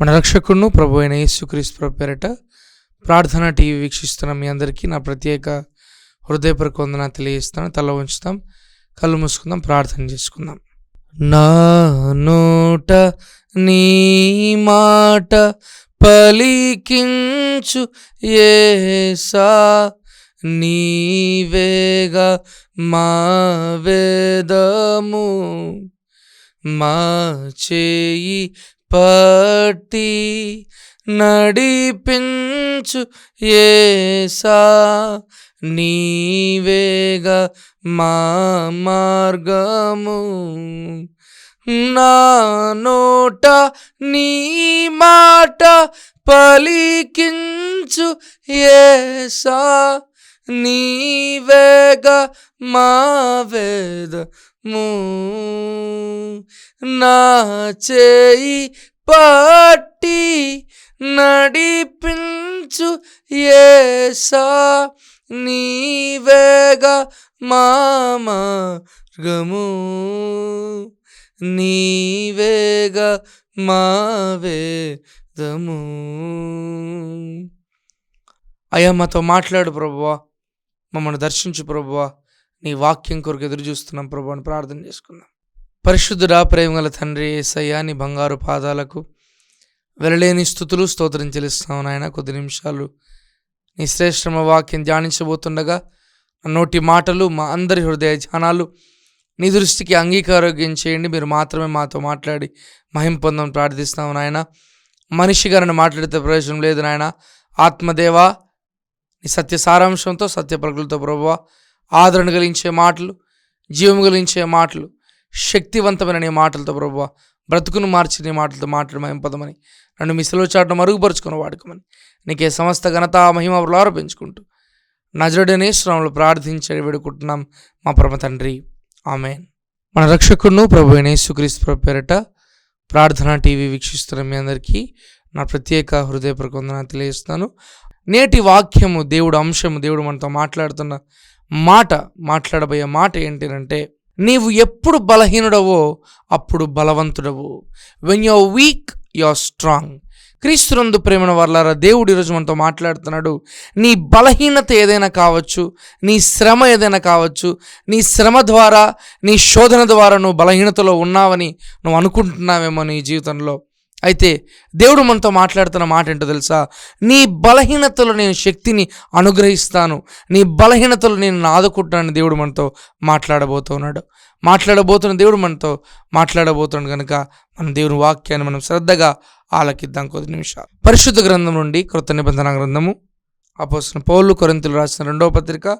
మన రక్షకును ప్రభు అయిన యేసుక్రీస్తు పేరట ప్రార్థన టీవీ వీక్షిస్తున్న. మీ అందరికీ నా ప్రత్యేక హృదయపూర్వక వందన తెలియజేస్తాను తల ఉంచుతాం కళ్ళు మూసుకుందాం ప్రార్థన చేసుకుందాం. నా నోట నీ మాట పలికించు ఏసా నీవేగా మా వేదము మా చేయి పట్టి నడిపించు ఏసా నీవేగా మా మార్గము. నా నోట నీ మాట పలికించు ఏసా. నీవేగా మా వేదము నా చేయి పట్టి నడిపించు ఏసా నీవేగా మా మార్గము నీవేగా మా వేదము అయ్యా మాతో మాట్లాడు ప్రభువా. మమ్మల్ని దర్శించు ప్రభువా. నీ వాక్యం కొరకు ఎదురు చూస్తున్నాం ప్రభు అని ప్రార్థన చేసుకుందాం. పరిశుద్ధుడా ప్రేమగల తండ్రి ఏసయ్యా నీ బంగారు పాదాలకు వెళ్ళలేని స్థుతులు స్తోత్రం చెల్లిస్తాం నాయన. కొద్ది నిమిషాలు నీ శ్రేష్టమ వాక్యం ధ్యానించబోతుండగా నోటి మాటలు మా అందరి హృదయ ధ్యానాలు నీ దృష్టికి అంగీకారోగ్యం చేయండి. మీరు మాత్రమే మాతో మాట్లాడి మహిం పొందం ప్రార్థిస్తాం నాయన. మనిషిగా నన్ను మాట్లాడితే ప్రయోజనం లేదు నాయన. ఆత్మదేవా నీ సత్య సారాంశంతో సత్య ప్రకృతితో ప్రభువ ఆదరణ కలిగించే మాటలు జీవం కలిగించే మాటలు శక్తివంతమైన నీ మాటలతో ప్రభువ బ్రతుకును మార్చి నీ మాటలతో మాట్లాడమని పదమని నన్ను మిసలో చాటును మరుగుపరుచుకుని వాడుకోమని నీకే సమస్త ఘనత మహిమ ఆరోపించుకుంటూ నజరుడనే శ్రమంలో ప్రార్థించి వేడుకుంటున్నాం మా పరమ తండ్రి. ఆమెన్. మన రక్షకుడును ప్రభు అయిన యేసుక్రీస్తు పేరట ప్రార్థన టీవీ వీక్షిస్తున్న మీ అందరికీ నా ప్రత్యేక హృదయపూర్వక వందనాలు తెలియజేస్తాను నేటి వాక్యము దేవుడు అంశము దేవుడు మనతో మాట్లాడుతున్న మాట మాట్లాడబోయే మాట ఏంటంటే నీవు ఎప్పుడు బలహీనుడవో అప్పుడు బలవంతుడవు. When you weak you're strong క్రీస్తునందు ప్రేమన వర్లారా దేవుడు ఈరోజు మనతో మాట్లాడుతున్నాడు. నీ బలహీనత ఏదైనా కావచ్చు నీ శ్రమ ఏదైనా కావచ్చు నీ శ్రమ ద్వారా నీ శోధన ద్వారా నువ్వు బలహీనతలో ఉన్నావని నువ్వు అనుకుంటున్నావేమో నీ జీవితంలో. అయితే దేవుడు మనతో మాట్లాడుతున్న మాట ఏంటో తెలుసా? నీ బలహీనతలో నేను శక్తిని అనుగ్రహిస్తాను. నీ బలహీనతలు నేను ఆదుకుంటానని దేవుడు మనతో మాట్లాడబోతున్నాడు. మాట్లాడబోతున్న దేవుడు మనతో మాట్లాడబోతున్నాడు కనుక మన దేవుని వాక్యాన్ని మనం శ్రద్ధగా ఆలకిద్దాం కొద్ది నిమిషాలు. పరిశుద్ధ గ్రంథం నుండి కృత నిబంధన గ్రంథము అపోసిన పౌలు కొరింతలు రాసిన రెండవ పత్రిక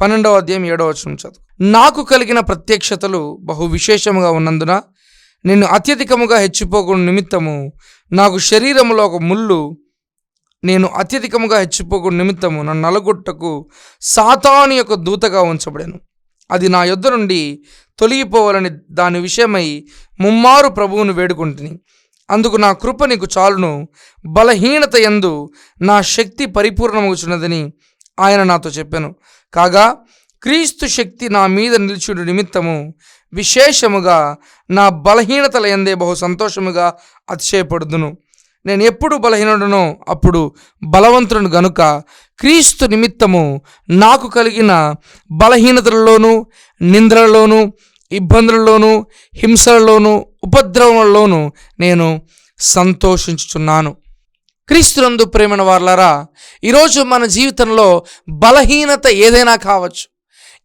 పన్నెండవ అధ్యాయం ఏడవ వచనం చదువు. నాకు కలిగిన ప్రత్యక్షతలు బహు విశేషముగా ఉన్నందున నేను అత్యధికముగా హెచ్చిపోకుండా నిమిత్తము. నాకు శరీరములో ఒక ముళ్ళు నేను అత్యధికముగా హెచ్చిపోకుండా నిమిత్తము. నన్ను నలగొట్టకు సాతాను యొక్క దూతగా ఉంచబడాను. అది నా యొద్ద నుండి తొలగిపోవాలని దాని విషయమై ముమ్మారు ప్రభువును వేడుకుంటుని. అందుకు నా కృప నీకు చాలును. బలహీనత ఎందు నా శక్తి పరిపూర్ణమగుచున్నదని ఆయన నాతో చెప్పాను. కాగా క్రీస్తు శక్తి నా మీద నిలిచుడు నిమిత్తము. విశేషముగా నా బలహీనతల ఎందే బహు సంతోషముగా అతిశయపడుదును. నేను ఎప్పుడు బలహీనుడనో అప్పుడు బలవంతుడు గనుక క్రీస్తు నిమిత్తము నాకు కలిగిన బలహీనతలలోనూ నిందలలోనూ ఇబ్బందులలోనూ హింసలలోనూ ఉపద్రవంలోనూ నేను సంతోషించుచున్నాను. క్రీస్తునందు ప్రేమన వార్లారా ఈరోజు మన జీవితంలో బలహీనత ఏదైనా కావచ్చు.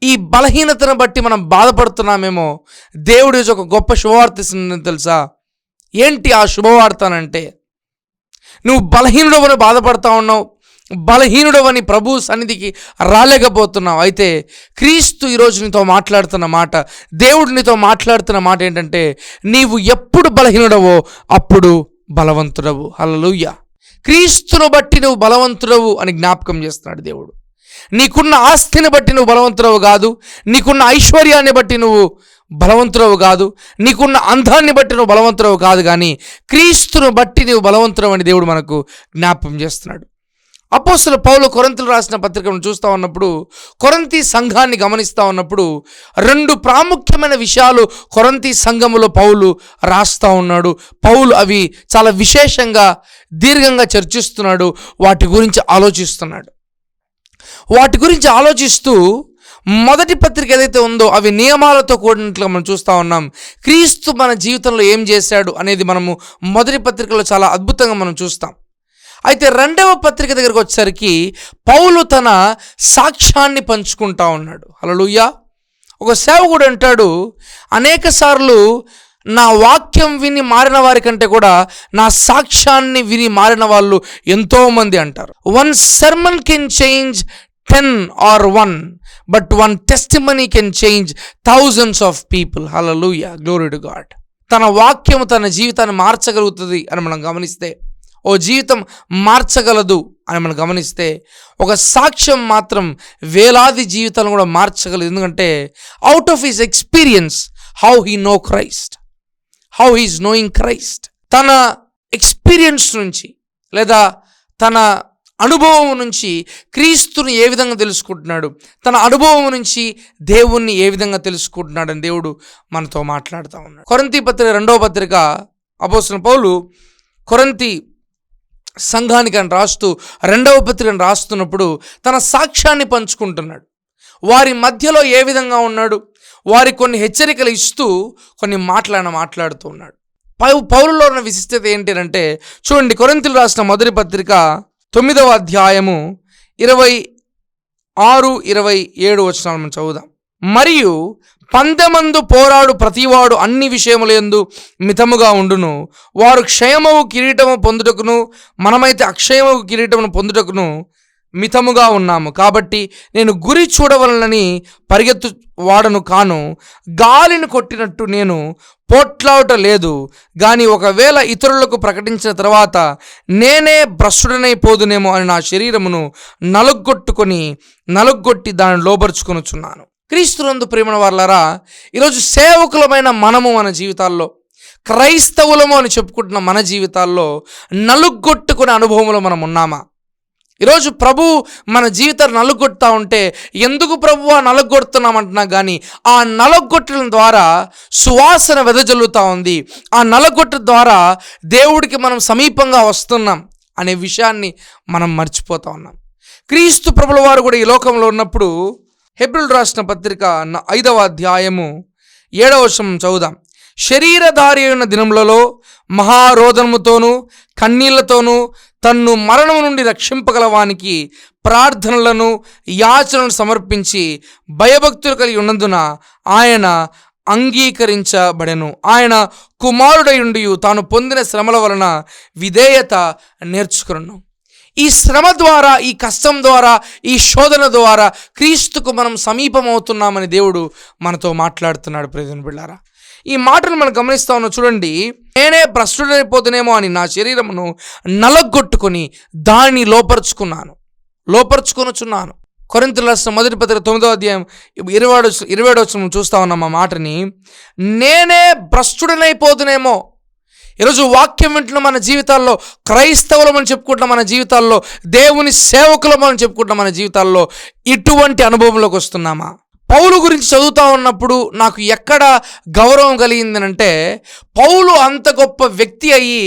ఈ బలహీనతను బట్టి మనం బాధపడుతున్నామేమో దేవుడు ఒక గొప్ప శుభవార్త ఇస్తుందని తెలుసా? ఏంటి ఆ శుభవార్త అంటే నువ్వు బలహీనుడవని బాధపడతా ఉన్నావు బలహీనుడవని ప్రభు సన్నిధికి రాలేకపోతున్నావు. అయితే క్రీస్తు ఈరోజు నీతో మాట్లాడుతున్న మాట దేవుడు నీతో మాట్లాడుతున్న మాట ఏంటంటే నీవు ఎప్పుడు బలహీనుడవో అప్పుడు బలవంతుడవు. హల్లెలూయా. క్రీస్తును బట్టి నువ్వు బలవంతుడవు అని జ్ఞాపకం చేస్తున్నాడు దేవుడు. నీకున్న ఆస్తిని బట్టి నువ్వు బలవంతురవు కాదు. నీకున్న ఐశ్వర్యాన్ని బట్టి నువ్వు బలవంతురవు కాదు. నీకున్న అందాన్ని బట్టి నువ్వు బలవంతురవు కాదు కానీ క్రీస్తును బట్టి నువ్వు బలవంతురం అని దేవుడు మనకు జ్ఞాపకం చేస్తున్నాడు. అపోస్తుల పౌలు కొరంతులు రాసిన పత్రికను చూస్తూ ఉన్నప్పుడు కొరంతి సంఘాన్ని గమనిస్తూ ఉన్నప్పుడు రెండు ప్రాముఖ్యమైన విషయాలు కొరంతి సంఘములో పౌలు రాస్తూ ఉన్నాడు. పౌలు అవి చాలా విశేషంగా దీర్ఘంగా చర్చిస్తున్నాడు. వాటి గురించి ఆలోచిస్తున్నాడు. వాటి గురించి ఆలోచిస్తూ మొదటి పత్రిక ఏదైతే ఉందో అవి నియమాలతో కూడినట్లుగా మనం చూస్తూ ఉన్నాం. క్రీస్తు మన జీవితంలో ఏం చేశాడు అనేది మనము మొదటి పత్రికలో చాలా అద్భుతంగా మనం చూస్తాం. అయితే రెండవ పత్రిక దగ్గరకు వచ్చేసరికి పౌలు తన సాక్ష్యాన్ని పంచుకుంటా ఉన్నాడు. హలలుయ్యా ఒక సేవకుడు అంటాడు అనేక సార్లు నా వాక్యం విని మారిన వారికంటే కూడా నా సాక్ష్యాన్ని విని మారిన వాళ్ళు ఎంతోమంది అంటారు. One sermon can change ten or one but one testimony can change thousands of people hallelujah glory to God తన వాక్యం తన జీవితాన్ని మార్చగలుగుతుంది అని మనం గమనిస్తే ఓ జీవితం మార్చగలదు అని మనం గమనిస్తే ఒక సాక్ష్యం మాత్రం వేలాది జీవితాలను కూడా మార్చగలదు. ఎందుకంటే out of his experience how he know Christ how is knowing Christ తన ఎక్స్పీరియన్స్ నుంచి లేదా తన అనుభవం నుంచి క్రీస్తుని ఏ విధంగా తెలుసుకుంటున్నాడు? తన అనుభవం నుంచి దేవుణ్ణి ఏ విధంగా తెలుసుకుంటున్నాడని దేవుడు మనతో మాట్లాడుతూ ఉన్నాడు. కొరంతి పత్రిక రెండవ పత్రిక అపోసిన పౌలు కొరంతి సంఘానికి అని రాస్తూ రెండవ పత్రికను రాస్తున్నప్పుడు తన సాక్ష్యాన్ని పంచుకుంటున్నాడు. వారి మధ్యలో ఏ విధంగా ఉన్నాడు? వారి కొన్ని హెచ్చరికలు ఇస్తూ కొన్ని మాట్లాడిన మాట్లాడుతూ ఉన్నాడు. పౌ పౌరులో ఉన్న విశిష్టత ఏంటి అంటే చూడండి కొరంతులు రాసిన మొదటి పత్రిక తొమ్మిదవ అధ్యాయము ఇరవై ఆరు ఇరవై ఏడు వచనాలు మనం చదువుదాం. మరియు పందెమందు పోరాడు ప్రతివాడు అన్ని విషయములందు మితముగా ఉండును. వారు క్షయమవు కిరీటము పొందుటకును మనమైతే అక్షయమవు కిరీటమును పొందుటకును మితముగా ఉన్నాము. కాబట్టి నేను గురి చూడవలనని పరిగెత్తు వాడను కాను గాలిని కొట్టినట్టు నేను పోట్లాట లేదు. కానీ ఒకవేళ ఇతరులకు ప్రకటించిన తర్వాత నేనే భ్రష్టుడనైపోదునేమో అని నా శరీరమును నలుగొట్టుకొని నలుగొట్టి దాన్ని లోబరుచుకొనుచున్నాను. క్రీస్తునందు ప్రేమణ వాళ్ళరా ఈరోజు సేవకులమైన మనము మన జీవితాల్లో క్రైస్తవులము అని చెప్పుకుంటున్న మన జీవితాల్లో నలుగొట్టుకునే అనుభవంలో మనం ఉన్నామా ఈరోజు ప్రభు మన జీవితాలు నలుగొడతా ఉంటే ఎందుకు ప్రభు ఆ నలగొడుతున్నామంటున్నా కానీ ఆ నలగొట్టడం ద్వారా సువాసన వెదజల్లుతూ ఉంది. ఆ నలగొట్ట ద్వారా దేవుడికి మనం సమీపంగా వస్తున్నాం అనే విషయాన్ని మనం మర్చిపోతా ఉన్నాం. క్రీస్తు ప్రభుల వారు కూడా ఈ లోకంలో ఉన్నప్పుడు హెబ్రిల్ రాసిన పత్రిక ఐదవ అధ్యాయము ఏడవ వచనం చదువుదాం. శరీరధారి అయిన దినములలో మహారోదనముతోనూ కన్నీళ్ళతోనూ తన్ను మరణం నుండి రక్షింపగల వానికి ప్రార్థనలను యాచనలను సమర్పించి భయభక్తులు కలిగి ఉన్నందున ఆయన అంగీకరించబడెను. ఆయన కుమారుడయుండి తాను పొందిన శ్రమల వలన విధేయత నేర్చుకును ఈ శ్రమ ద్వారా ఈ కష్టం ద్వారా ఈ శోధన ద్వారా క్రీస్తుకు మనం సమీపమవుతున్నామని దేవుడు మనతో మాట్లాడుతున్నాడు ప్రయోజన బిళ్ళారా ఈ మాటలు మనం గమనిస్తా ఉన్నాం. చూడండి నేనే భ్రష్టుడైపోతునేమో అని నా శరీరమును నలగొట్టుకొని దాన్ని లోపరుచుకున్నాను. లోపరుచుకొనుచున్నాను. కొరింత రాసిన మొదటి పత్రిక తొమ్మిదో అధ్యాయం ఇరవై ఇరవై వచ్చిన చూస్తా ఉన్నాం ఆ మాటని. నేనే భ్రష్టుడనైపోతునేమో. ఈరోజు వాక్యం వింటున్న మన జీవితాల్లో క్రైస్తవులం అని చెప్పుకుంటున్న మన జీవితాల్లో దేవుని సేవకులం అని చెప్పుకుంటున్న మన జీవితాల్లో ఇటువంటి అనుభవంలోకి వస్తున్నామా? పౌలు గురించి చదువుతా ఉన్నప్పుడు నాకు ఎక్కడ గౌరవం కలిగిందనంటే పౌలు అంత గొప్ప వ్యక్తి అయ్యి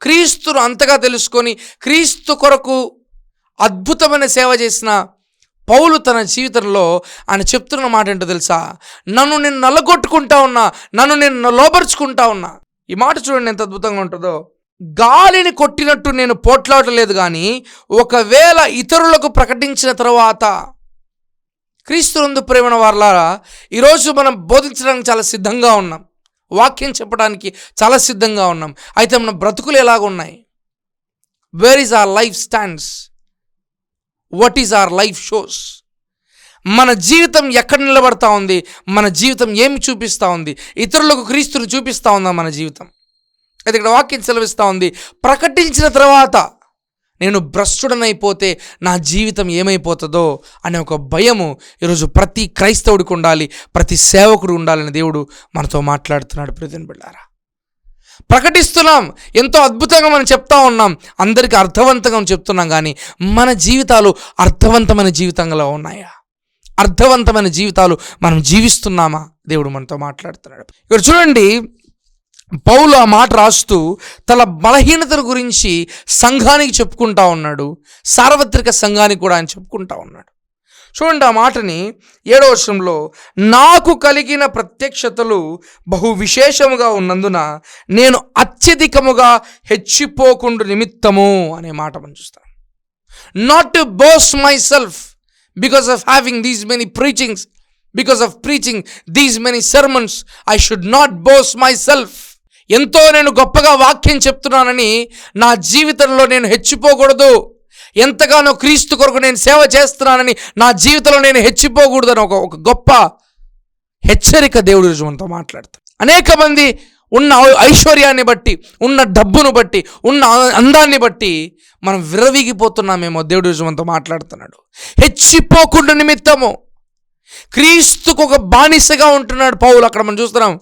క్రీస్తును అంతగా తెలుసుకొని క్రీస్తు కొరకు అద్భుతమైన సేవ చేసిన పౌలు తన జీవితంలో ఆయన చెప్తున్న మాట ఏంటో తెలుసా? నన్ను నేను నల్లగొట్టుకుంటా ఉన్నా నన్ను నేను లోపరుచుకుంటా ఉన్నా. ఈ మాట చూడండి ఎంత అద్భుతంగా ఉంటుందో. గాలిని కొట్టినట్టు నేను పోట్లాడలేదు కానీ ఒకవేళ ఇతరులకు ప్రకటించిన తర్వాత క్రీస్తునందు ప్రేమణ వారలారా ఈరోజు మనం బోధించడానికి చాలా సిద్ధంగా ఉన్నాం. వాక్యం చెప్పడానికి చాలా సిద్ధంగా ఉన్నాం. అయితే మన బ్రతుకులు ఎలాగున్నాయి where is our life stands what is our life shows మన జీవితం ఎక్కడ నిలబడతా ఉంది? మన జీవితం ఏమి చూపిస్తూ ఉంది? ఇతరులకు క్రీస్తుని చూపిస్తూ ఉందా మన జీవితం? అయితే ఇక్కడ వాక్యం సెలవిస్తూ ఉంది. ప్రకటించిన తర్వాత నేను భ్రష్టుడనైపోతే నా జీవితం ఏమైపోతుందో అనే ఒక భయము ఈరోజు ప్రతి క్రైస్తవుడికి ఉండాలి ప్రతి సేవకుడు ఉండాలని దేవుడు మనతో మాట్లాడుతున్నాడు. ప్రతిని బిళ్ళారా ప్రకటిస్తున్నాం ఎంతో అద్భుతంగా మనం చెప్తా ఉన్నాం అందరికీ అర్థవంతంగా చెప్తున్నాం కానీ మన జీవితాలు అర్థవంతమైన జీవితంగా ఉన్నాయా? అర్థవంతమైన జీవితాలు మనం జీవిస్తున్నామా? దేవుడు మనతో మాట్లాడుతున్నాడు. ఇక్కడ చూడండి పౌలు ఆ మాట రాస్తూ తన బలహీనతల గురించి సంఘానికి చెప్పుకుంటా ఉన్నాడు. సార్వత్రిక సంఘానికి కూడా ఆయన చెప్పుకుంటా ఉన్నాడు. చూడండి ఆ మాటని ఏడవ వర్షంలో నాకు కలిగిన ప్రత్యక్షతలు బహు విశేషముగా ఉన్నందున నేను అత్యధికముగా హెచ్చిపోకుండా నిమిత్తము అనే మాట మనం చూస్తాం. Not to boast myself because of having these many preachings because of preaching these many sermons I should not boast myself ఎంతో నేను గొప్పగా వాక్యం చెప్తున్నానని నా జీవితంలో నేను హెచ్చిపోకూడదు. ఎంతగానో క్రీస్తు కొరకు నేను సేవ చేస్తున్నానని నా జీవితంలో నేను హెచ్చిపోకూడదని ఒక ఒక గొప్ప హెచ్చరిక దేవుడు రోజు మనతో మాట్లాడతాడు అనేక మంది ఉన్న ఐశ్వర్యాన్ని బట్టి ఉన్న డబ్బును బట్టి ఉన్న అందాన్ని బట్టి మనం విరవీగిపోతున్నామేమో దేవుడు రోజు మనతో మాట్లాడుతున్నాడు. హెచ్చిపోకుండా నిమిత్తము క్రీస్తుకు ఒక బానిసగా ఉంటున్నాడు పౌలు. అక్కడ మనం చూస్తున్నాం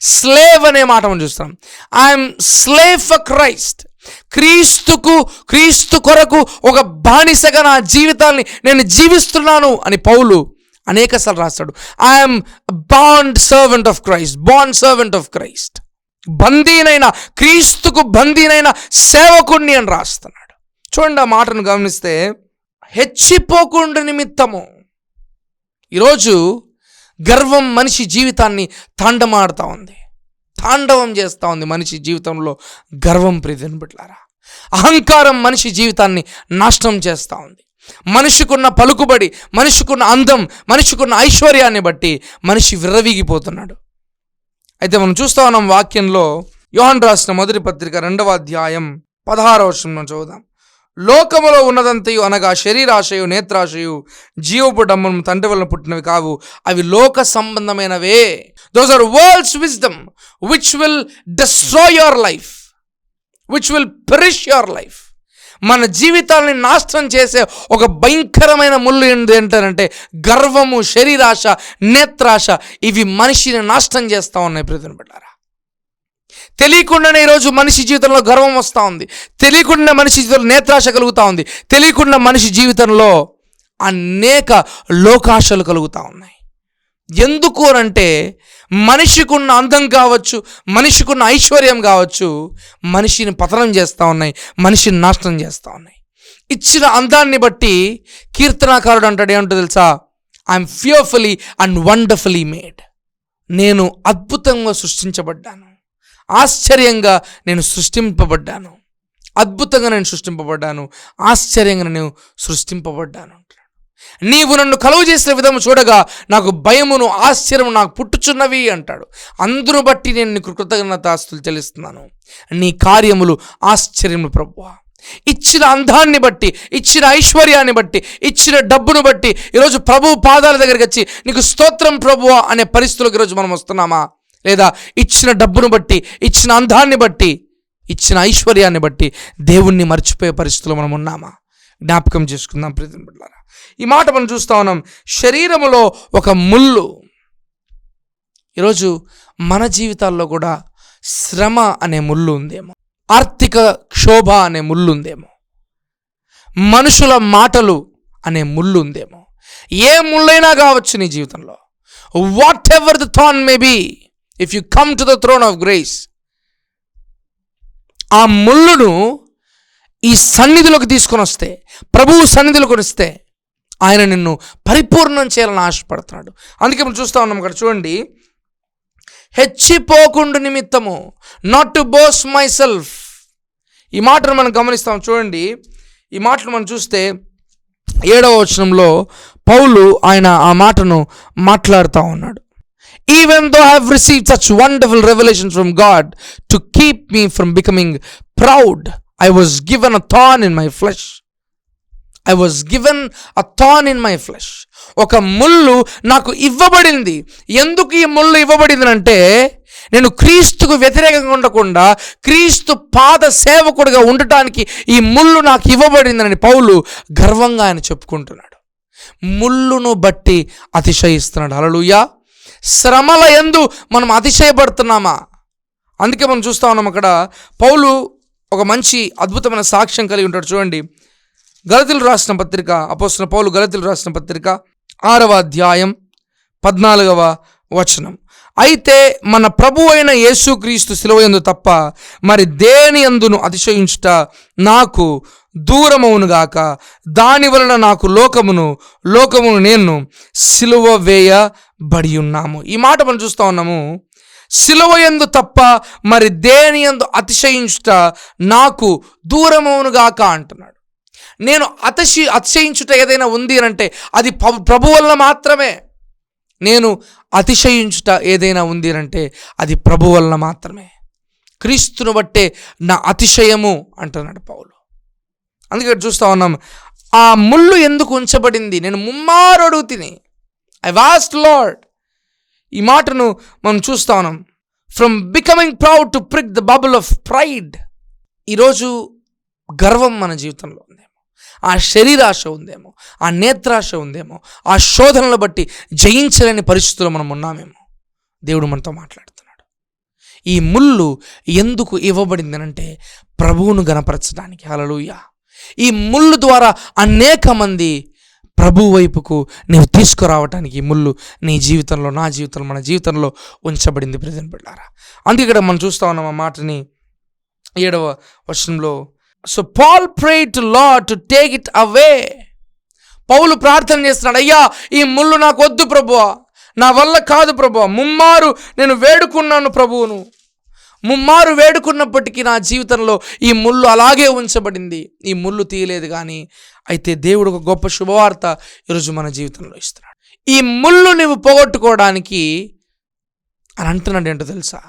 స్లేవ్ అనే మాట మనం చూస్తాం. ఐఎమ్ స్లేవ్ ఫర్ క్రైస్ట్ క్రీస్తుకు క్రీస్తు కొరకు ఒక బానిసగా నా జీవితాన్ని నేను జీవిస్తున్నాను అని పౌలు అనేకసార్లు రాస్తాడు. I'm bond servant of Christ bond servant of Christ బందీనైన క్రీస్తుకు బందీనైన సేవకుణ్ణి అని రాస్తున్నాడు. చూడండి ఆ మాటను గమనిస్తే హెచ్చిపోకుండా నిమిత్తము. ఈరోజు గర్వం మనిషి జీవితాన్ని తాండమాడుతూ ఉంది. తాండవం చేస్తూ ఉంది మనిషి జీవితంలో గర్వం ప్రీతిని బిడ్లారా. అహంకారం మనిషి జీవితాన్ని నాశనం చేస్తూ ఉంది. మనిషికున్న పలుకుబడి మనిషికున్న అందం మనిషికున్న ఐశ్వర్యాన్ని బట్టి మనిషి విర్రవీగిపోతున్నాడు. అయితే మనం చూస్తా ఉన్నాం వాక్యంలో యోహన్ రాసిన మొదటి పత్రిక రెండవ అధ్యాయం పదహారవ వర్షంలో చూద్దాం లోకములో ఉన్నదంతయు అనగా శరీరాశయు నేత్రాశయు జీవపు డమ్మను తండ్రి వలన పుట్టినవి కావు. అవి లోక సంబంధమైనవే. Those are world's wisdom which will destroy your life which will perish your life మన జీవితాన్ని నాశనం చేసే ఒక భయంకరమైన ముళ్ళు ఏంటి ఏంటంటే గర్వము శరీరాశ నేత్రాశ ఇవి మనిషిని నాశనం చేస్తూ ఉన్నాయి ప్రతిని పెట్టారు తెలియకుండానే ఈరోజు మనిషి జీవితంలో గర్వం వస్తూ ఉంది. తెలియకుండా మనిషి జీవితంలో నేత్రాశ కలుగుతూ ఉంది. తెలియకుండా మనిషి జీవితంలో అనేక లోకాశలు కలుగుతూ ఉన్నాయి. ఎందుకు అంటే మనిషికున్న అందం కావచ్చు మనిషికున్న ఐశ్వర్యం కావచ్చు మనిషిని పతనం చేస్తూ ఉన్నాయి మనిషిని నాశనం చేస్తూ ఉన్నాయి. ఇచ్చిన అందాన్ని బట్టి కీర్తనాకారుడు అంటాడు ఏమంటో తెలుసా? I'm fearfully and wonderfully made నేను అద్భుతంగా సృష్టించబడ్డాను. ఆశ్చర్యంగా నేను సృష్టింపబడ్డాను. అద్భుతంగా నేను సృష్టింపబడ్డాను. ఆశ్చర్యంగా నేను సృష్టింపబడ్డాను అంటున్నాడు. నీవు నన్ను కలువ చేసిన విధము చూడగా నాకు భయమును ఆశ్చర్యము నాకు పుట్టుచున్నవి అంటాడు. అందును బట్టి నేను నీకు కృతజ్ఞతాస్తులు చెల్లిస్తున్నాను. నీ కార్యములు ఆశ్చర్యములు ప్రభువా. ఇచ్చిన అందాన్ని బట్టి ఇచ్చిన ఐశ్వర్యాన్ని బట్టి ఇచ్చిన డబ్బును బట్టి ఈరోజు ప్రభు పాదాల దగ్గరికి వచ్చి నీకు స్తోత్రం ప్రభువా అనే పరిస్థితులకు ఈరోజు మనం వస్తున్నామా? లేదా ఇచ్చిన డబ్బును బట్టి ఇచ్చిన అందాన్ని బట్టి ఇచ్చిన ఐశ్వర్యాన్ని బట్టి దేవుణ్ణి మర్చిపోయే పరిస్థితుల్లో మనం ఉన్నామా? జ్ఞాపకం చేసుకుందాం ప్రతి బిడ్డలారా. ఈ మాట మనం చూస్తా ఉన్నాం శరీరములో ఒక ముళ్ళు. ఈరోజు మన జీవితాల్లో కూడా శ్రమ అనే ముళ్ళు ఉందేమో? ఆర్థిక క్షోభ అనే ముళ్ళు ఉందేమో? మనుషుల మాటలు అనే ముళ్ళు ఉందేమో? ఏ ముళ్ళైనా కావచ్చు నీ జీవితంలో. Whatever the thorn may be if you come to the throne of grace ఆ ముళ్ళును ఈ సన్నిధిలోకి తీసుకొని వస్తే ప్రభువు సన్నిధిలోకి వస్తే ఆయన నిన్ను పరిపూర్ణం చేయాలని ఆశపడుతున్నాడు అందుకే మనం చూస్తా ఉన్నాం ఇక్కడ చూడండి. హెచ్చిపోకుండా నిమిత్తము not to boast myself ఈ మాటను మనం గమనిస్తాం చూడండి. ఈ మాటను మనం చూస్తే ఏడవ వచనంలో పౌలు ఆయన ఆ మాటను మాట్లాడుతూ ఉన్నాడు. Even though have receive such wonderful revolution from God to keep me from becoming proud I was given a thorn in my flesh I was given a thorn in my flesh ఒక ముళ్ళు నాకు ఇవ్వబడింది. ఎందుకు ఈ ముళ్ళు ఇవ్వబడింది అంటే నేను క్రీస్తుకు వ్యతిరేకంగా ఉండకుండా క్రీస్తు పాద సేవకుడిగా ఉండటానికి ఈ ముళ్ళు నాకు ఇవ్వబడిందని పౌలు గర్వంగా ఆయన చెప్పుకుంటున్నాడు. ముళ్ళును బట్టి అతిశయిస్తున్నాడు. అలలుయా శ్రమల ఎందు మనం అతిశయపడుతున్నామా? అందుకే మనం చూస్తా ఉన్నాం అక్కడ పౌలు ఒక మంచి అద్భుతమైన సాక్ష్యం కలిగి ఉంటాడు. చూడండి. గలతులు రాసిన పత్రిక అపోస్తున్న పౌలు గలతులు రాసిన పత్రిక ఆరవ అధ్యాయం పద్నాలుగవ వచనం. అయితే మన ప్రభు అయిన యేసుక్రీస్తు సిలువయందు తప్ప మరి దేని అందును అతిశయించుట నాకు దూరమవునుగాక దాని వలన నాకు లోకమును లోకమును నేను సిలువ బడి ఉన్నాము. ఈ మాట మనం చూస్తా ఉన్నాము. సిలువయందు తప్ప మరి దేని ఎందు అతిశయించుట నాకు దూరమవునుగాక అంటున్నాడు. నేను అతిశి అతిశయించుట ఏదైనా ఉంది అని అంటే అది ప్రభు వలన మాత్రమే. నేను అతిశయించుట ఏదైనా ఉంది అని అంటే అది ప్రభు వలన మాత్రమే. క్రీస్తును బట్టే నా అతిశయము అంటున్నాడు పౌలు. అందుకే చూస్తూ చూస్తా ఉన్నాం ఆ ముళ్ళు ఎందుకు ఉంచబడింది? నేను ముమ్మారు అడుగుతిని ఐ వాస్ట్ లార్డ్ ఈ మాటను మనం చూస్తా ఉన్నాం. From becoming proud to prick the bubble of pride ఈరోజు గర్వం మన జీవితంలో ఉందేమో. ఆ శరీరాశ ఉందేమో. ఆ నేత్రాశ ఉందేమో. ఆ శోధనలు బట్టి జయించలేని పరిస్థితుల్లో మనం ఉన్నామేమో. దేవుడు మనతో మాట్లాడుతున్నాడు. ఈ ముళ్ళు ఎందుకు ఇవ్వబడిందనంటే ప్రభువును గనపరచడానికి. హలలుయ ఈ ముళ్ళు ద్వారా అనేక మంది ప్రభు వైపుకు నీవు తీసుకురావటానికి ముళ్ళు నీ జీవితంలో నా జీవితంలో మన జీవితంలో ఉంచబడింది ప్రజెంట్ బిడ్డారా. అందుకే ఇక్కడ మనం చూస్తా ఉన్నాం ఆ మాటని ఏడవ వర్షంలో so Paul pray to Lord to take it away పౌలు ప్రార్థన చేస్తున్నాడు అయ్యా ఈ ముళ్ళు నాకు వద్దు ప్రభువా నా వల్ల కాదు ప్రభువా ముమ్మారు నేను వేడుకున్నాను ప్రభువును. ముమ్మారు వేడుకున్నప్పటికీ నా జీవితంలో ఈ ముళ్ళు అలాగే ఉంచబడింది. ఈ ముళ్ళు తీయలేదు కానీ అయితే దేవుడు ఒక గొప్ప శుభవార్త ఈరోజు మన జీవితంలో ఇస్తున్నాడు. ఈ ముళ్ళు నువ్వు పోగొట్టుకోవడానికి అని అంటున్నాడు ఏంటో తెలుసా?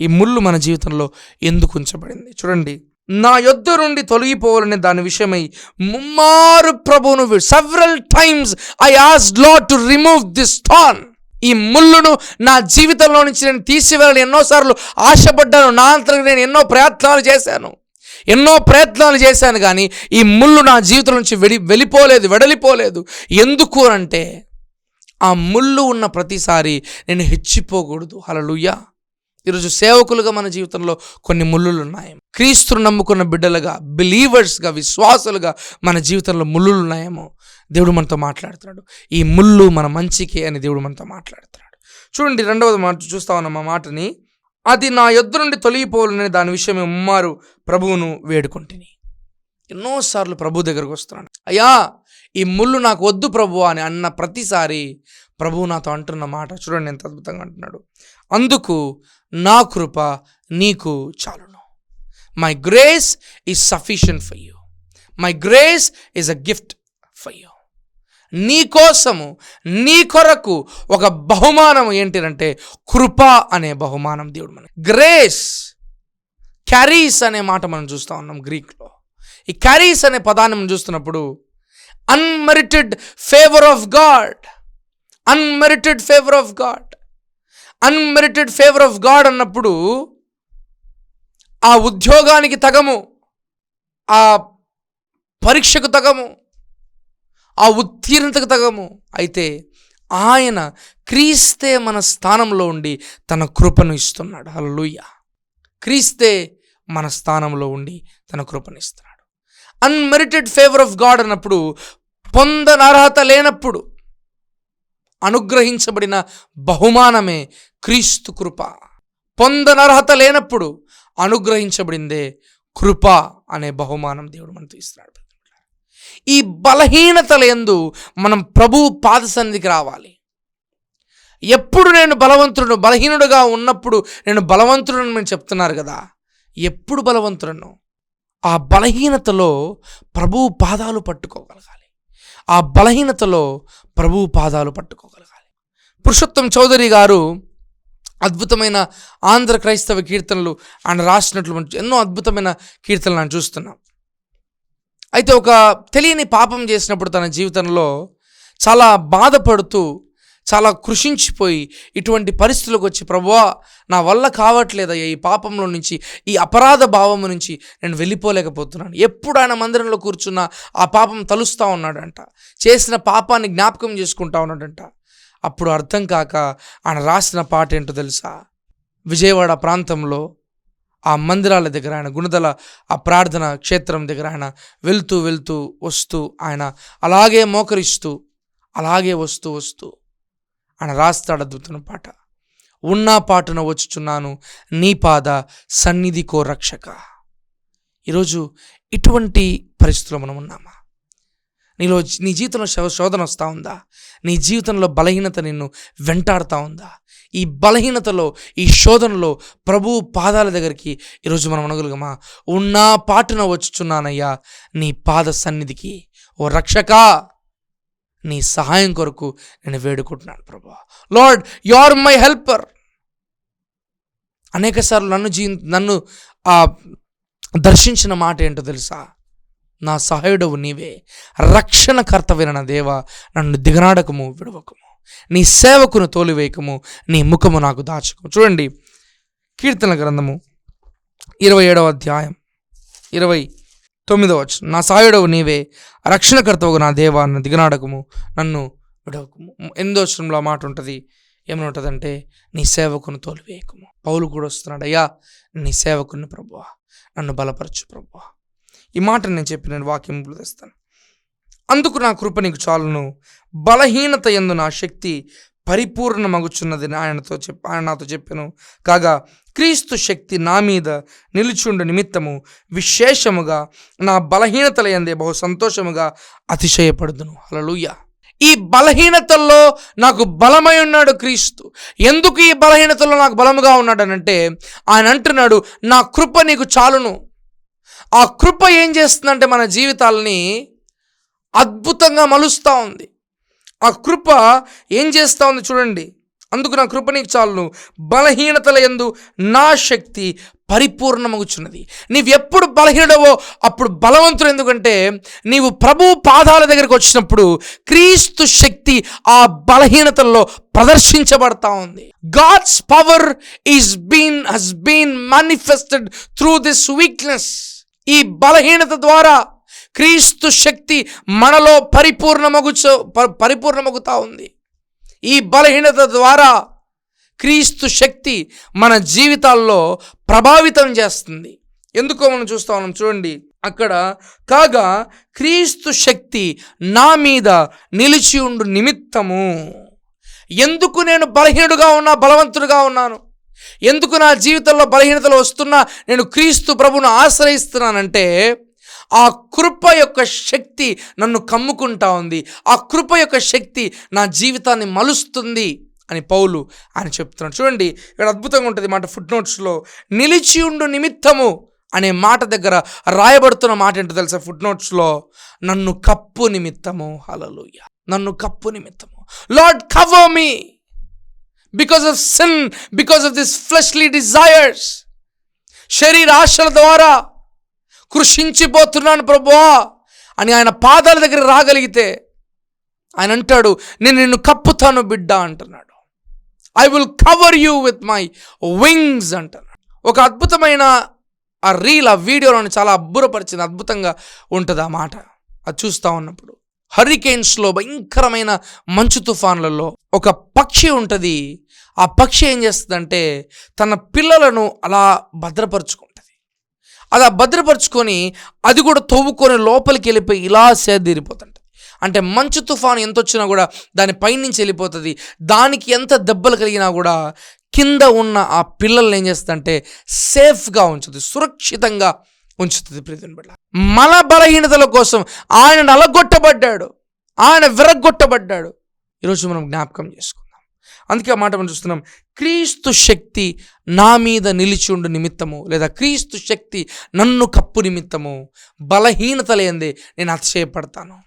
ఈ ముళ్ళు మన జీవితంలో ఎందుకు ఉంచబడింది? చూడండి. నా యొద్ద నుండి తొలగిపోవాలనే దాని విషయమై ముమ్మారు ప్రభువును several times I ask Lord to remove this thorn ఈ ముళ్ళును నా జీవితంలో నుంచి నేను తీసివేయాలని ఎన్నోసార్లు ఆశపడ్డాను. నా అంతలో నేను ఎన్నో ప్రయత్నాలు చేశాను. ఎన్నో ప్రయత్నాలు చేశాను కానీ ఈ ముళ్ళు నా జీవితం నుంచి వెడి వెళ్ళిపోలేదు వెడలిపోలేదు. ఎందుకు అంటే ఆ ముళ్ళు ఉన్న ప్రతిసారి నేను హెచ్చిపోకూడదు. హలలుయ్యా ఈరోజు సేవకులుగా మన జీవితంలో కొన్ని ముళ్ళులు ఉన్నాయి క్రీస్తును నమ్ముకున్న బిడ్డలుగా బిలీవర్స్గా విశ్వాసులుగా మన జీవితంలో ముళ్ళులు ఉన్నాయేమో దేవుడు మనతో మాట్లాడుతున్నాడు. ఈ ముళ్ళు మన మంచికి అని దేవుడు మనతో మాట్లాడుతున్నాడు. చూడండి రెండవది మాట చూస్తా ఉన్నాం ఆ మాటని. అది నా యొద్ద నుండి తొలగిపోవాలనే దాని విషయమే ఉమ్మారు ప్రభువును వేడుకుంటుని. ఎన్నోసార్లు ప్రభు దగ్గరకు వస్తున్నాను అయ్యా ఈ ముళ్ళు నాకు వద్దు ప్రభు అని అన్న ప్రతిసారి ప్రభువు నాతో అంటున్న మాట చూడండి ఎంత అద్భుతంగా అంటున్నాడు. అందుకు నా కృప నీకు చాలును. My grace is sufficient for you my grace is a gift for you నీ కోసము నీ కొరకు ఒక బహుమానం ఏంటిదంటే కృప అనే బహుమానం దేవుడు మన గ్రేస్ క్యారీస్ అనే మాట మనం చూస్తూ ఉన్నాం గ్రీక్లో ఈ క్యారీస్ అనే పదాన్ని మనం చూస్తున్నప్పుడు unmerited favour of God unmerited favour of God unmerited favour of God అన్నప్పుడు ఆ ఉద్యోగానికి తగము ఆ పరీక్షకు తగము ఆ ఉత్తీర్ణతకు తగము అయితే ఆయన క్రీస్తే మన స్థానంలో ఉండి తన కృపను ఇస్తున్నాడు. హల్లెలూయ. క్రీస్తే మన స్థానంలో ఉండి తన కృపను ఇస్తున్నాడు. అన్మెరిటెడ్ ఫేవర్ ఆఫ్ గాడ్ అన్నప్పుడు పొందనర్హత లేనప్పుడు అనుగ్రహించబడిన బహుమానమే క్రీస్తు కృప. పొందనర్హత లేనప్పుడు అనుగ్రహించబడిందే కృప అనే బహుమానం దేవుడు మనతో ఇస్తున్నాడు. ఈ బలహీనతలందు మనం ప్రభు పాద సన్నిధికి రావాలి. ఎప్పుడు నేను బలవంతుడు బలహీనుడుగా ఉన్నప్పుడు నేను బలవంతుడని అని చెప్తున్నారు కదా. ఎప్పుడు బలవంతుడను? ఆ బలహీనతలో ప్రభు పాదాలు పట్టుకోగలగాలి. ఆ బలహీనతలో ప్రభు పాదాలు పట్టుకోగలగాలి. పురుషోత్తం చౌదరి గారు అద్భుతమైన ఆంధ్ర క్రైస్తవ కీర్తనలు ఆయన రాసినట్లు ఎన్నో అద్భుతమైన కీర్తనలు నేను చూస్తున్నాం. అయితే ఒక తెలియని పాపం చేసినప్పుడు తన జీవితంలో చాలా బాధపడుతూ చాలా కృషించిపోయి ఇటువంటి పరిస్థితులకు వచ్చి ప్రభువా నా వల్ల కావట్లేదయ్యా ఈ పాపంలో నుంచి ఈ అపరాధ భావము నుంచి నేను వెళ్ళిపోలేకపోతున్నాను. ఎప్పుడు ఆయన మందిరంలో కూర్చున్న ఆ పాపం తలుస్తూ ఉన్నాడంట. చేసిన పాపాన్ని జ్ఞాపకం చేసుకుంటా ఉన్నాడంట. అప్పుడు అర్థం కాక ఆయన రాసిన పాట ఏంటో తెలుసా? విజయవాడ ప్రాంతంలో ఆ మందిరాల దగ్గర ఆయన గుణదల ఆ ప్రార్థన క్షేత్రం దగ్గర ఆయన వెళ్తూ వెళ్తూ వస్తూ ఆయన అలాగే మోకరిస్తూ అలాగే వస్తూ వస్తూ ఆయన రాస్తాడు అద్భుతమైన పాట. ఉన్నా పాటున వచ్చుచున్నాను నీ పాద సన్నిధికో రక్షక. ఈరోజు ఇటువంటి పరిస్థితుల్లో మనం ఉన్నామా? నీలో నీ జీవితంలో శోధన వస్తూ ఉందా? నీ జీవితంలో బలహీనత నిన్ను వెంటాడుతూ ఉందా? ఈ బలహీనతలో ఈ శోధనలో ప్రభు పాదాల దగ్గరికి ఈరోజు మనం అనగలుగమా ఉన్నా పాటున వచ్చుచున్నానయ్యా నీ పాద సన్నిధికి ఓ రక్షకా నీ సహాయం కొరకు నేను వేడుకుంటున్నాను ప్రభా. Lord you are my helper అనేక సార్లు నన్ను జీ నన్ను ఆ దర్శించిన మాట ఏంటో తెలుసా? నా సహాయుడవు నీవే రక్షణకర్తవైన దేవ నన్ను దిగనాడకము విడవకము. నీ సేవకును తోలివేయకము నీ ముఖము నాకు దాచకము చూడండి కీర్తన గ్రంథము ఇరవై ఏడవ అధ్యాయం ఇరవై తొమ్మిదవ వచ్చు నా సాయుడవు నీవే రక్షణకర్తవు నా దేవా నన్ను దిగనాడకము నన్ను విడవకము. ఎందో వచనంలో మాట ఉంటుంది. ఏమని ఉంటుందంటే నీ సేవకును తోలివేయకము. పౌలు కూడా వస్తున్నాడు అయ్యా నీ సేవకుని ప్రభువా నన్ను బలపరచు ప్రభువా. ఈ మాట నేను చెప్పి నేను వాక్యం తెస్తాను అందుకు నా కృప నీకు చాలును బలహీనత ఎందు నా శక్తి పరిపూర్ణమగుచున్నది ఆయనతో చెప్ ఆయన నాతో చెప్పాను. కాగా క్రీస్తు శక్తి నా మీద నిలుచుండు నిమిత్తము విశేషముగా నా బలహీనతల ఎందే బహు సంతోషముగా అతిశయపడుదును. హల్లెలూయా. ఈ బలహీనతల్లో నాకు బలమై ఉన్నాడు క్రీస్తు. ఎందుకు ఈ బలహీనతల్లో నాకు బలముగా ఉన్నాడనంటే ఆయన అంటున్నాడు నా కృప నీకు చాలును. ఆ కృప ఏం చేస్తుందంటే మన జీవితాలని అద్భుతంగా మలుస్తూ ఉంది. ఆ కృప ఏం చేస్తూ ఉంది చూడండి. అందుకు నా కృప నీకు చాలును. బలహీనతల ఎందు నా శక్తి పరిపూర్ణమగుచున్నది. నీవు ఎప్పుడు బలహీనడవో అప్పుడు బలవంతుడు. ఎందుకంటే నీవు ప్రభు పాదాల దగ్గరికి వచ్చినప్పుడు క్రీస్తు శక్తి ఆ బలహీనతల్లో ప్రదర్శించబడతా ఉంది. God's power is been has been manifested through this weakness ఈ బలహీనత ద్వారా క్రీస్తు శక్తి మనలో పరిపూర్ణమగుచో ప- పరిపూర్ణమగుతా ఉంది. ఈ బలహీనత ద్వారా క్రీస్తు శక్తి మన జీవితాల్లో ప్రభావితం చేస్తుంది. ఎందుకో మనం చూస్తా ఉన్నాం చూడండి. అక్కడ కాగా క్రీస్తు శక్తి నా మీద నిలిచి ఉండు నిమిత్తము. ఎందుకు నేను బలహీనుడుగా ఉన్నా బలవంతుడుగా ఉన్నాను? ఎందుకు నా జీవితంలో బలహీనతలు వస్తున్నా నేను క్రీస్తు ప్రభును ఆశ్రయిస్తున్నానంటే ఆ కృప యొక్క శక్తి నన్ను కమ్ముకుంటా ఉంది. ఆ కృప యొక్క శక్తి నా జీవితాన్ని మలుస్తుంది అని పౌలు ఆయన చెప్తున్నాడు. చూడండి ఇక్కడ అద్భుతంగా ఉంటుంది మాట ఫుట్ నోట్స్లో నిలిచి ఉండు నిమిత్తము అనే మాట దగ్గర రాయబడుతున్న మాట ఏంటో తెలుసా ఫుట్ నోట్స్లో నన్ను కప్పు నిమిత్తము. హలలుయ నన్ను కప్పు నిమిత్తము. Lord cover me because of sin because of this fleshly desires. శరీర ఆశల ద్వారా కృషించిపోతున్నాను ప్రభువా అని ఆయన పాదాల దగ్గర రాగలిగితే ఆయన అంటాడు నేను నిన్ను కప్పుతాను బిడ్డ అంటున్నాడు. I will cover you with my wings అంటున్నాడు. ఒక అద్భుతమైన ఆ రీల్ ఆ వీడియోలను చాలా అబ్బురపరిచింది అద్భుతంగా ఉంటుంది ఆ మాట. అది చూస్తూ ఉన్నప్పుడు హరికేన్స్లో భయంకరమైన మంచు తుఫాన్లలో ఒక పక్షి ఉంటుంది. ఆ పక్షి ఏం చేస్తుందంటే తన పిల్లలను అలా భద్రపరుచుకుంటుంది. అలా భద్రపరుచుకొని అది కూడా తవ్వుకొని లోపలికి వెళ్ళిపోయి ఇలా సేదీరిపోతుంటుంది అంటే మంచు తుఫాను ఎంత వచ్చినా కూడా దాని పైనుంచి వెళ్ళిపోతుంది. దానికి ఎంత దెబ్బలు కలిగినా కూడా కింద ఉన్న ఆ పిల్లల్ని ఏం చేస్తుందంటే సేఫ్గా ఉంచుతుంది. సురక్షితంగా ఉంచుతుంది ప్రీతిని బిడ్డ మన బలహీనతల కోసం ఆయన నలగొట్టబడ్డాడు. ఆయన విరగొట్టబడ్డాడు ఈరోజు మనం జ్ఞాపకం చేసుకో అందుకే ఆ మాట మనం చూస్తున్నాం క్రీస్తు శక్తి నా మీద నిలిచిండు నిమిత్తము లేదా క్రీస్తు శక్తి నన్ను కప్పు నిమిత్తము బలహీనతలేందే నేను అతిశయపడతాను.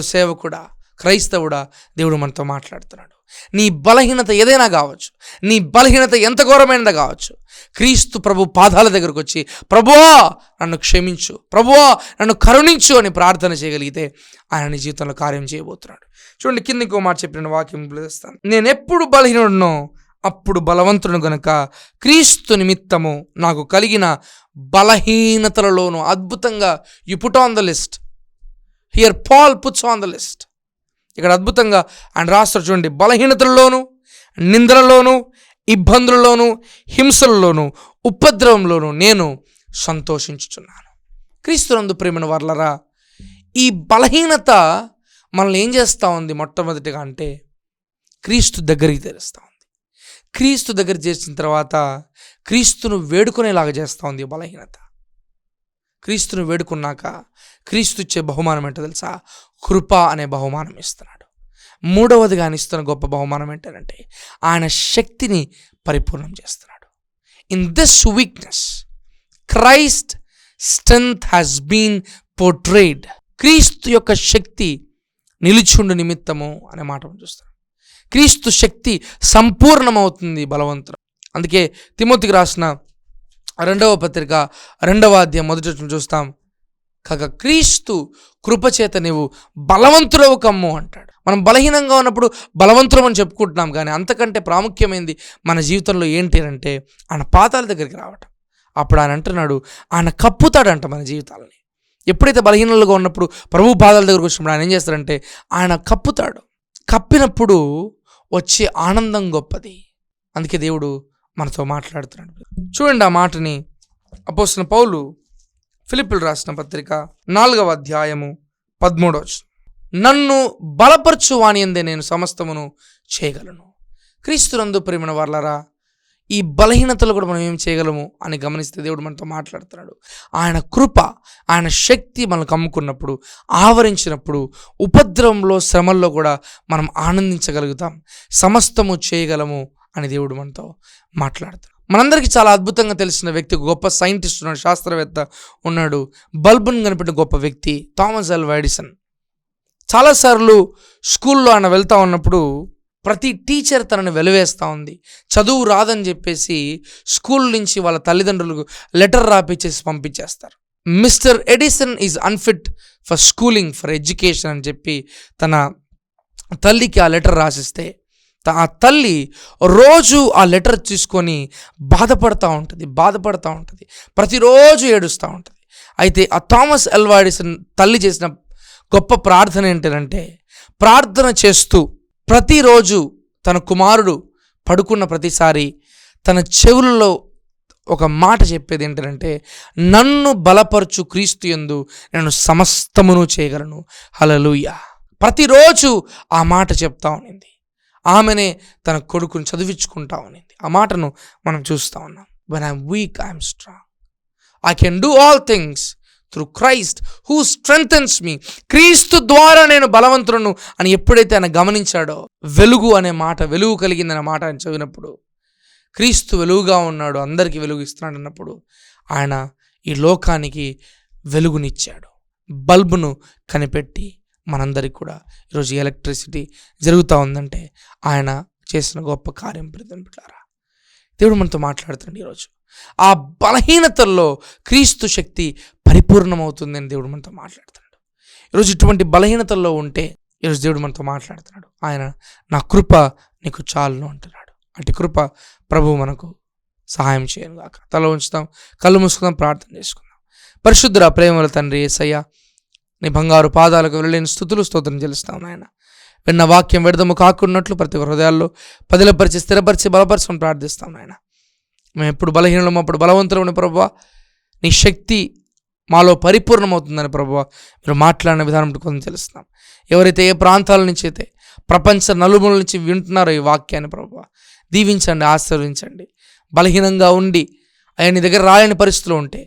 సేవకుడా? క్రైస్తవుడా దేవుడు మనతో మాట్లాడుతున్నాడు. నీ బలహీనత ఏదైనా కావచ్చు నీ బలహీనత ఎంత ఘోరమైనది కావచ్చు క్రీస్తు ప్రభు పాదాల దగ్గరకు వచ్చి ప్రభువా నన్ను క్షమించు ప్రభువా నన్ను కరుణించు అని ప్రార్థన చేయగలిగితే ఆయన నీ జీవితంలో కార్యం చేయబోతున్నాడు. చూడండి కింద ఇంకో మాట చెప్పిన వాక్యం పిలుస్తాను నేను ఎప్పుడు బలహీనుడునో అప్పుడు బలవంతుడు గనుక క్రీస్తు నిమిత్తము నాకు కలిగిన బలహీనతలలోనూ అద్భుతంగా you put on the list here Paul puts on the list ఇక్కడ అద్భుతంగా ఆయన రాస్తారు చూడండి. బలహీనతల్లోనూ నిందలలోనూ ఇబ్బందులలోనూ హింసలలోనూ ఉపద్రవంలోనూ నేను సంతోషించుచున్నాను. క్రీస్తునందు ప్రేమను వర్లరా ఈ బలహీనత మనల్ని ఏం చేస్తూ ఉంది మొట్టమొదటిగా అంటే క్రీస్తు దగ్గరికి తెరుస్తూ ఉంది. క్రీస్తు దగ్గర చేసిన తర్వాత క్రీస్తును వేడుకునేలాగా చేస్తూ ఉంది బలహీనత. క్రీస్తును వేడుకున్నాక క్రీస్తు ఇచ్చే బహుమానం ఏంటో తెలుసా? కృప అనే బహుమానం ఇస్తున్నాడు. మూడవదిగా ఆయన ఇస్తున్న గొప్ప బహుమానం ఏంటంటే ఆయన శక్తిని పరిపూర్ణం చేస్తున్నాడు. In this weakness Christ strength has been portrayed క్రీస్తు యొక్క శక్తి నిలుచుండు నిమిత్తము అనే మాట మనం చూస్తాం క్రీస్తు శక్తి సంపూర్ణమవుతుంది బలవంతుడు. అందుకే తిమోతికి రాసిన రెండవ పత్రిక రెండవ అధ్యాయం మొదటి చూస్తాం. కాక క్రీస్తు కృపచేత నీవు బలవంతుడవు కమ్ము అంటాడు. మనం బలహీనంగా ఉన్నప్పుడు బలవంతులం అని చెప్పుకుంటున్నాం కానీ అంతకంటే ప్రాముఖ్యమైనది మన జీవితంలో ఏంటి అంటే ఆయన పాతాల దగ్గరికి రావటం. అప్పుడు ఆయన అంటున్నాడు ఆయన కప్పుతాడంట మన జీవితాలని. ఎప్పుడైతే బలహీనలుగా ఉన్నప్పుడు ప్రభు పాదాల దగ్గరకు వచ్చినప్పుడు ఆయన ఏం చేస్తాడంటే ఆయన కప్పుతాడు. కప్పినప్పుడు వచ్చే ఆనందం గొప్పది. అందుకే దేవుడు మనతో మాట్లాడుతున్నాడు. చూడండి ఆ మాటని అపోసిన పౌలు ఫిలిపిల్ రాసిన పత్రిక నాలుగవ అధ్యాయము పదమూడవ నన్ను బలపరచు వాని అందే నేను సమస్తమును చేయగలను. క్రీస్తునందు ప్రేమిన వాళ్ళరా ఈ బలహీనతలు కూడా మనం ఏం చేయగలము అని గమనిస్తే దేవుడు మనతో మాట్లాడుతున్నాడు. ఆయన కృప ఆయన శక్తి మనకు కమ్ముకున్నప్పుడు ఆవరించినప్పుడు ఉపద్రవంలో శ్రమల్లో కూడా మనం ఆనందించగలుగుతాం. సమస్తము చేయగలము అని దేవుడు మనతో మాట్లాడుతున్నాడు. మనందరికీ చాలా అద్భుతంగా తెలిసిన వ్యక్తి గొప్ప సైంటిస్ట్ ఉన్నాడు శాస్త్రవేత్త ఉన్నాడు బల్బును కనిపెట్టిన గొప్ప వ్యక్తి థామస్ ఎల్ వైడిసన్. చాలాసార్లు స్కూల్లో ఆయన వెళ్తా ఉన్నప్పుడు ప్రతి టీచర్ తనని వెలివేస్తూ ఉంది. చదువు రాదని చెప్పేసి స్కూల్ నుంచి వాళ్ళ తల్లిదండ్రులకు లెటర్ రాపిచ్చేసి పంపించేస్తారు. Mr Edison is unfit for schooling for education అని చెప్పి తన తల్లికి ఆ లెటర్ రాసిస్తే ఆ తల్లి రోజు ఆ లెటర్ తీసుకొని బాధపడుతూ ఉంటుంది బాధపడుతూ ఉంటుంది. ప్రతిరోజు ఏడుస్తూ ఉంటుంది. అయితే ఆ థామస్ ఎల్వాడిసన్ తల్లి చేసిన గొప్ప ప్రార్థన ఏంటంటే ప్రార్థన చేస్తూ ప్రతిరోజు తన కుమారుడు పడుకున్న ప్రతిసారి తన చెవులలో ఒక మాట చెప్పేది ఏంటంటే నన్ను బలపరచు క్రీస్తు యందు నేను సమస్తమును చేయగలను. హలలుయ ప్రతిరోజు ఆ మాట చెప్తా ఉండింది. ఆమెనే తన కొడుకుని చదివించుకుంటా ఉన్నింది ఆ మాటను మనం చూస్తూ ఉన్నాం. When I'm weak I'm strong I can do all things through Christ who strengthens me క్రీస్తు ద్వారా నేను బలవంతులను అని ఎప్పుడైతే ఆయన గమనించాడో వెలుగు అనే మాట వెలుగు కలిగిందనే మాట ఆయన చదివినప్పుడు క్రీస్తు వెలుగుగా ఉన్నాడు అందరికీ వెలుగు ఇస్తున్నాడు అన్నప్పుడు ఆయన ఈ లోకానికి వెలుగునిచ్చాడు. బల్బును కనిపెట్టి మనందరికి కూడా ఈరోజు ఎలక్ట్రిసిటీ జరుగుతూ ఉందంటే ఆయన చేసిన గొప్ప కార్యం ప్రతింపులారా దేవుడు మనతో మాట్లాడుతుంది ఈరోజు. ఆ బలహీనతల్లో క్రీస్తు శక్తి పరిపూర్ణమవుతుందని దేవుడు మనతో మాట్లాడుతున్నాడు. ఈరోజు ఇటువంటి బలహీనతల్లో ఉంటే ఈరోజు దేవుడు మనతో మాట్లాడుతున్నాడు. ఆయన నా కృప నీకు చాలును అంటున్నాడు. అటు కృప ప్రభు మనకు సహాయం చేయను కాక తల ఉంచుతాం కళ్ళు మూసుకుందాం ప్రార్థన చేసుకుందాం. పరిశుద్ధ ప్రేమల తండ్రి ఏసయ్య నీ బంగారు పాదాలకు వెళ్ళలేని స్థుతులు స్తోత్రం చెల్లిస్తాం నాయన. విన్న వాక్యం విడదము కాకున్నట్లు ప్రతి హృదయాల్లో పదిలపరిచి స్థిరపరిచి బలపరచమని ప్రార్థిస్తాం నాయన. మేము ఎప్పుడు బలహీనము అప్పుడు బలవంతులమని ప్రభు నీ శక్తి మాలో పరిపూర్ణమవుతుందని ప్రభు మీరు మాట్లాడిన విధానం కొంచెం తెలుస్తున్నాం ఎవరైతే ఏ ప్రాంతాల నుంచి అయితే ప్రపంచ నలుమూల నుంచి వింటున్నారో ఈ వాక్యాన్ని ప్రభు దీవించండి ఆశీర్వించండి బలహీనంగా ఉండి అయ్యా నీ దగ్గర రాలేని పరిస్థితులు ఉంటే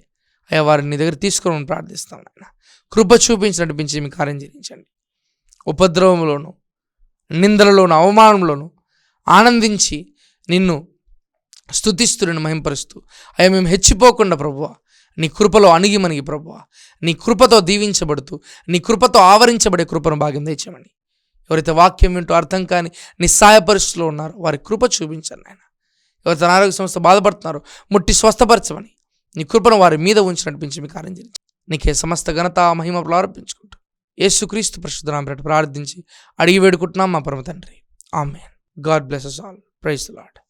అయ్యా వారిని నీ దగ్గర తీసుకోమని ప్రార్థిస్తాం నాయన. కృప చూపించి నడిపించి మీ కార్యం చేయించండి. ఉపద్రవంలోను నిందలలోను అవమానంలోను ఆనందించి నిన్ను స్తుతిస్తూ నిన్ను మహింపరుస్తూ అయ్యా మేము హెచ్చిపోకుండా ప్రభువ నీ కృపలో అణిగి మణిగి ప్రభువ నీ కృపతో దీవించబడుతూ నీ కృపతో ఆవరించబడే కృపను భాగ్యం తెచ్చామని. ఎవరైతే వాక్యం వింటూ అర్థం కాని నిస్సాయ పరిస్థితుల్లో ఉన్నారో వారి కృప చూపించండి ఆయన. ఎవరైతే అనారోగ్య సంస్థ బాధపడుతున్నారో ముట్టి స్వస్థపరచమని నీ కృపను వారి మీద ఉంచి నడిపించి మీ కార్యం నీకే సమస్త ఘనత మహిమ ప్రారంభించుకుంటూ యేసుక్రీస్తు పరిశుద్ధనామ ప్రార్థించి అడిగి వేడుకుంటున్నాం మా పరమ తండ్రి. ఆమె God bless all. Praise Lord